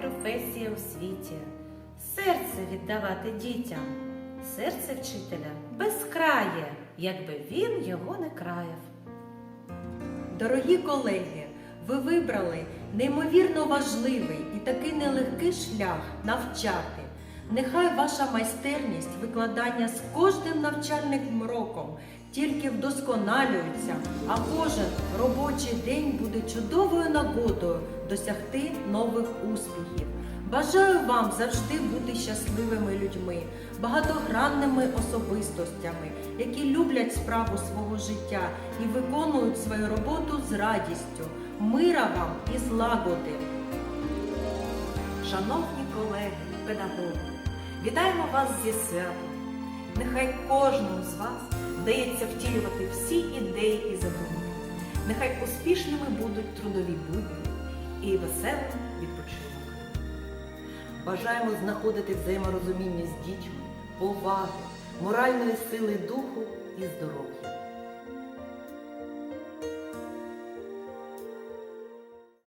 професія у світі, серце віддавати дітям, серце вчителя безкрає, якби він його не краяв. Дорогі колеги, ви вибрали неймовірно важливий і такий нелегкий шлях навчати. Нехай ваша майстерність викладання з кожним навчальним роком тільки вдосконалюється, а кожен робочий день буде чудовою нагодою досягти нових успіхів. Бажаю вам завжди бути щасливими людьми, багатогранними особистостями, які люблять справу свого життя і виконують свою роботу з радістю. Мира вам і злагоди! Шановні колеги, педагоги, вітаємо вас зі святом. Нехай кожному з вас вдається втілювати всі ідеї і задуми. Нехай успішними будуть трудові будні і веселим відпочинок. Бажаємо знаходити взаєморозуміння з дітьми, поваги, моральної сили духу і здоров'я.